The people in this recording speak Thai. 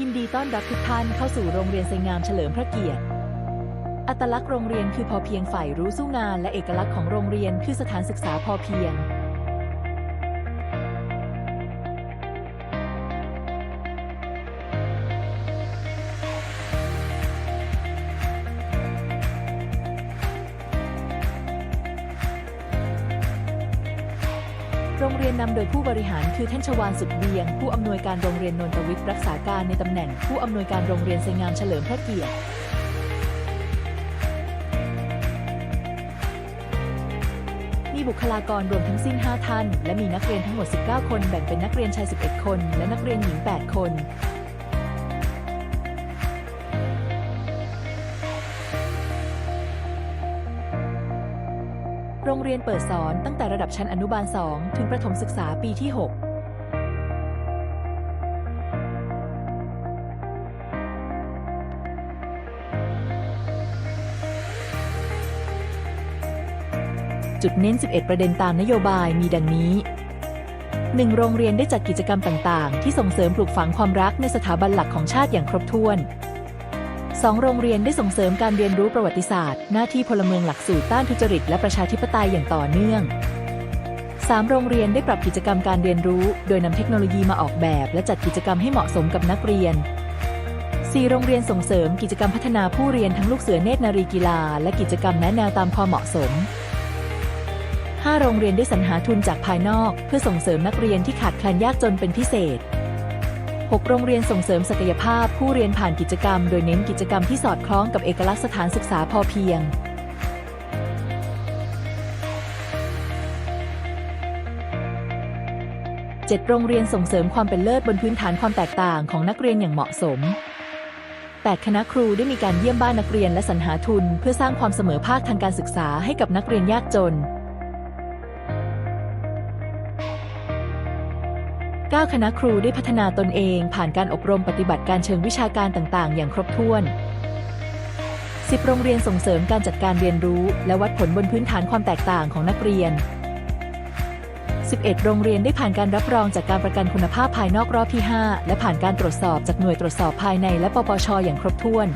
ยินดีต้อนรับทุกท่านเข้าสู่โรงเรียนไซงามเฉลิมพระเกียรติ อัตลักษณ์โรงเรียนคือพอเพียงฝ่ายรู้สู้งานและเอกลักษณ์ของโรงเรียนคือสถานศึกษาพอเพียง โรงเรียนนำโดยผู้บริหารคือท่านชวานสุดเบียง ผู้อำนวยการโรงเรียนนนทวิทย์รักษาการในตำแหน่ง ผู้อำนวยการโรงเรียนไซงามเฉลิมพระเกียรติมีบุคลากรรวมทั้งสิ้น 5 ท่าน และมีนักเรียนทั้งหมด 19 คน แบ่งเป็นนักเรียนชาย 11 คน และนักเรียนหญิง 8 คน โรงเรียนเปิดสอนตั้งแต่ระดับชั้นอนุบาล 2 ถึงประถมศึกษาปีที่ 6จุดเน้น 11 ประเด็นตามนโยบายมีดังนี้ 1. โรงเรียนได้จัดกิจกรรมต่าง ๆ ที่ส่งเสริมปลูกฝังความรักในสถาบันหลักของชาติอย่างครบถ้วน 2. โรงเรียนได้ส่งเสริมการเรียนรู้ประวัติศาสตร์ หน้าที่พลเมืองหลักสูตรต้านทุจริตและประชาธิปไตยอย่างต่อเนื่อง 3. โรงเรียนได้ปรับกิจกรรมการเรียนรู้ โดยนำเทคโนโลยีมาออกแบบ และจัดกิจกรรมให้เหมาะสมกับนักเรียน 4. โรงเรียนส่งเสริมกิจกรรมพัฒนาผู้เรียนทั้งลูกเสือเนตรนารีกีฬา และกิจกรรมแนะแนวตามความเหมาะสม 5. โรงเรียนได้สรรหาทุนจากภายนอก เพื่อส่งเสริมนักเรียนที่ขาดแคลนยากจนเป็นพิเศษ 6. โรงเรียนส่งเสริมศักยภาพผู้เรียนผ่านกิจกรรม โดยเน้นกิจกรรมที่สอดคล้องกับเอกลักษณ์สถานศึกษาพอเพียง 7. โรงเรียนส่งเสริมความเป็นเลิศบนพื้นฐานความแตกต่างของนักเรียนอย่างเหมาะสม 8. คณะครูได้มีการเยี่ยมบ้านนักเรียนและสรรหาทุน เพื่อสร้างความเสมอภาคทางการศึกษาให้กับนักเรียนยากจน 9. คณะครูได้พัฒนาตนเอง ผ่านการอบรมปฏิบัติการเชิงวิชาการต่างๆ อย่างครบถ้วน 10. โรงเรียนส่งเสริมการจัดการเรียนรู้ และวัดผลบนพื้นฐานความแตกต่างของนักเรียน 11 โรงเรียนได้ผ่านการรับรองจากการประกันคุณภาพภายนอกรอบที่ 5 และผ่านการตรวจสอบจากหน่วยตรวจสอบภายในและปปชอย่างครบถ้วน